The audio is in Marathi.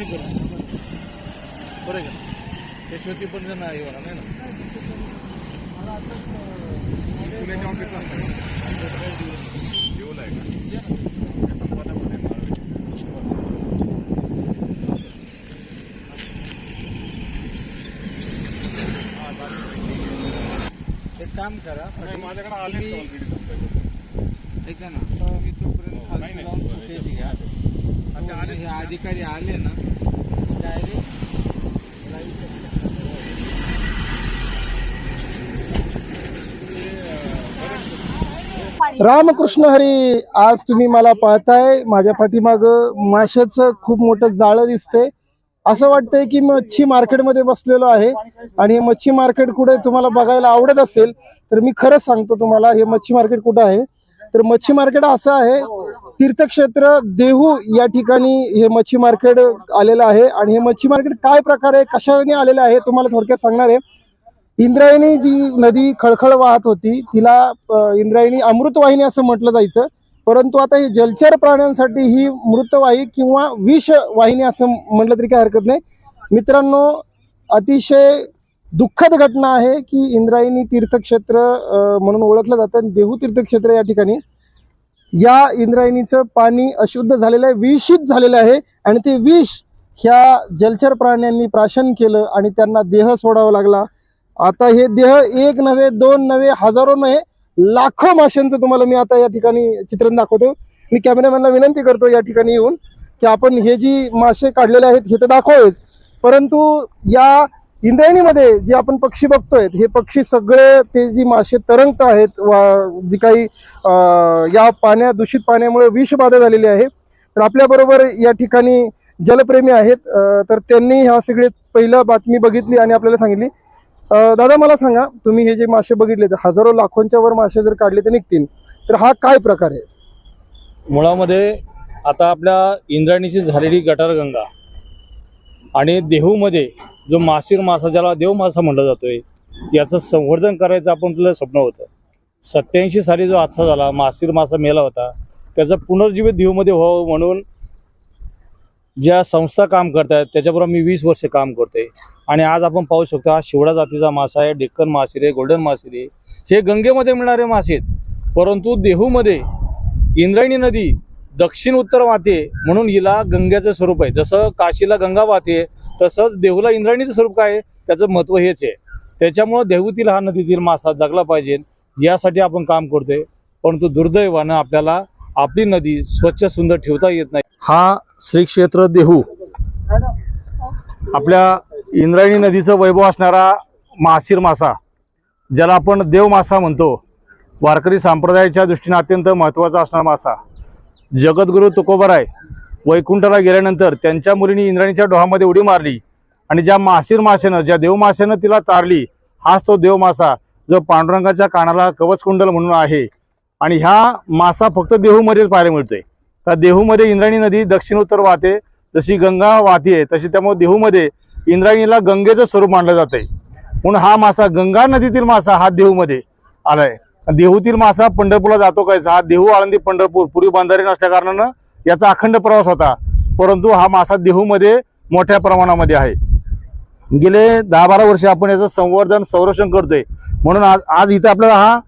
नाही करू. बरं आहे का? ते शेवटी पण जण आहे होणार नाही ना? पुण्याच्या एक काम करा माझ्याकडे आले ऐका ना तुम्ही तोपर्यंत घ्या. अधिकारी आले ना रामकृष्ण हरी आज तुम्ही मला पाहताय. माझ्या पाठीमाग माशाचं खूप मोठं जाळं दिसतंय. असं वाटतंय की मच्छी मार्केटमध्ये बसलेलो आहे आणि हे मच्छी मार्केट कुठे तुम्हाला बघायला आवडत असेल तर मी खरंच सांगतो तुम्हाला हे मच्छी मार्केट कुठं आहे? तर मच्छी मार्केट असं आहे तीर्थक्षेत्र देहू या ठिकाणी हे मच्छी मार्केट आलेलं आहे. आणि हे मच्छी मार्केट काय प्रकारे कशाने आलेलं आहे तुम्हाला थोडक्यात सांगणार आहे. इंद्रायणी जी नदी खळखळ वाहत होती तिला इंद्रायणी अमृतवाहिनी असं म्हटलं जायचं. परंतु आता ही जलचर प्राण्यांसाठी ही मृतवाही किंवा विष वाहिनी असं म्हटलं तरी काही हरकत नाही. मित्रांनो अतिशय दुःखद घटना आहे की इंद्रायणी तीर्थक्षेत्र म्हणून ओळखलं जातं आणि देहू तीर्थक्षेत्र या ठिकाणी. या इंद्रायणीचं पाणी अशुद्ध झालेलं आहे विषित झालेलं आहे आणि ते विष ह्या जलचर प्राण्यांनी प्राशन केलं आणि त्यांना देह सोडावा लागला. आता हे देह एक नव्हे दोन नव्हे हजारो नव्हे लाखो माशांचं तुम्हाला मी आता या ठिकाणी चित्रण दाखवतो. मी कॅमेरामॅनला विनंती करतो या ठिकाणी येऊन की आपण हे जी मासे काढलेले आहेत हे तर दाखवावेच परंतु या इंद्रायणीमध्ये जे आपण पक्षी बघतोय हे पक्षी सगळे ते जी मासे तरंगत आहेत वा जी काही या पाण्या दूषित पाण्यामुळे विषबाधा झालेली आहे तर आपल्याबरोबर या ठिकाणी जलप्रेमी आहेत. तर त्यांनी ह्या सगळे पहिलं बातमी बघितली आणि आपल्याला सांगितली. दादा मला सांगा तुम्ही हे जे मासे बघितले तर हजारो लाखोंच्या वर मासे जर काढले तर निघतील. तर हा काय प्रकार आहे? मुळामध्ये आता आपल्या इंद्रायणीची झालेली गटारगंगा आणि देहूमध्ये जो मासीर मासा ज्याला देव मासा म्हणला जातोय याचं संवर्धन करायचं आपण आपलं स्वप्न होतं. सत्याऐंशी साली जो हादसा झाला मासीर मासा मेला होता त्याचं पुनर्जीवित देहूमध्ये व्हावं म्हणून ज्या संस्था काम करतात त्याच्याबरोबर मी वीस वर्ष काम करतोय. आणि आज आपण पाहू शकतो हा शिवडा जातीचा मासा आहे डेक्कन मासेरी आहे गोल्डन मासेरी हे गंगेमध्ये मिळणारे मासे आहेत. परंतु देहूमध्ये इंद्रायणी नदी दक्षिण उत्तर वाहते म्हणून हिला गंगेचं स्वरूप आहे. जसं काशीला गंगा वाहते तसंच देहूला इंद्रायणीचं स्वरूप काय आहे? त्याचं महत्त्व हेच आहे. त्याच्यामुळं देहूतील हा नदीतील मासा जगला पाहिजे यासाठी आपण काम करतोय. परंतु दुर्दैवानं आपल्याला आपली नदी स्वच्छ सुंदर ठेवता येत नाही. हा श्री क्षेत्र देहू. आपल्या इंद्रायणी नदीचं वैभव असणारा मासिर मासा ज्याला आपण देव मासा म्हणतो वारकरी संप्रदायाच्या दृष्टीने अत्यंत महत्त्वाचा असणारा मासा. जगद्गुरू तुकोबराय वैकुंठाला गेल्यानंतर त्यांच्या मुलीने इंद्राणीच्या डोहामध्ये उडी मारली आणि ज्या मासीर मासेनं ज्या देव मासेनं तिला तारली हाच तो देव मासा जो पांडुरंगाच्या कानाला कवचकुंडल म्हणून आहे. आणि ह्या मासा फक्त देहूमध्येच पाहायला मिळतोय. देहूमध्ये इंद्रायणी नदी दक्षिण उत्तर वाहते जशी गंगा वाहते तशी त्यामुळे देहूमध्ये इंद्रायणीला गंगेचं स्वरूप मानलं जातंय. म्हणून हा मासा गंगा नदीतील मासा हा देहूमध्ये आलाय. देहूतील मासा पंढरपूरला जातो काय? हा देहू आळंदी पंढरपूर पूर्वी बांधारे नसल्या कारणानं याचा अखंड प्रवास होता. परंतु हा मासा देहूमध्ये मोठ्या प्रमाणामध्ये आहे. गेले दहा बारा वर्ष आपण याचं संवर्धन संरक्षण करतोय. म्हणून आज आज इथं आपल्याला हा